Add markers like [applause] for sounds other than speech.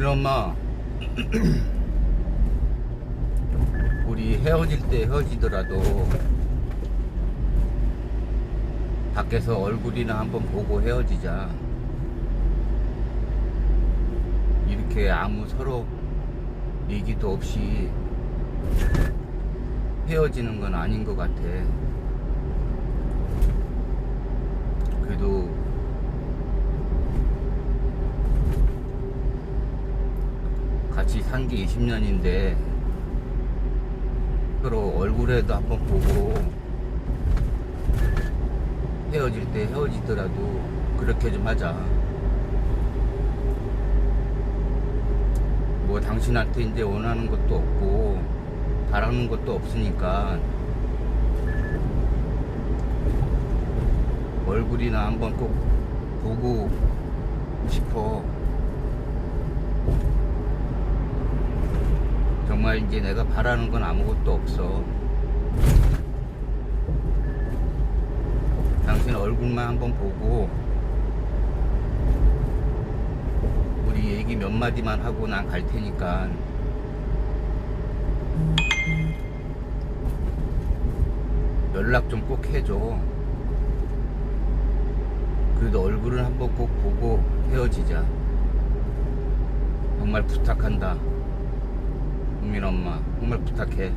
우리 엄마 [clears throat] 우리 헤어질 때 헤어지더라도 밖에서 얼굴이나 한번 보고 헤어지자. 이렇게 아무 서로 얘기도 없이 헤어지는 건 아닌 것 같아 그래도 같이 산 게 20년인데 서로 얼굴에도 한번 보고 헤어질 때 헤어지더라도 그렇게 좀 하자. 뭐 당신한테 이제 원하는 것도 없고 바라는 것도 없으니까 얼굴이나 한번 꼭 보고 싶어. 정말 이제 내가 바라는 건 아무것도 없어. 당신 얼굴만 한번 보고 우리 얘기 몇 마디만 하고 난 갈 테니까 연락 좀 꼭 해줘. 그래도 얼굴을 한번 꼭 보고 헤어지자. 정말 부탁한다. 국민 엄마, 정말 부탁해.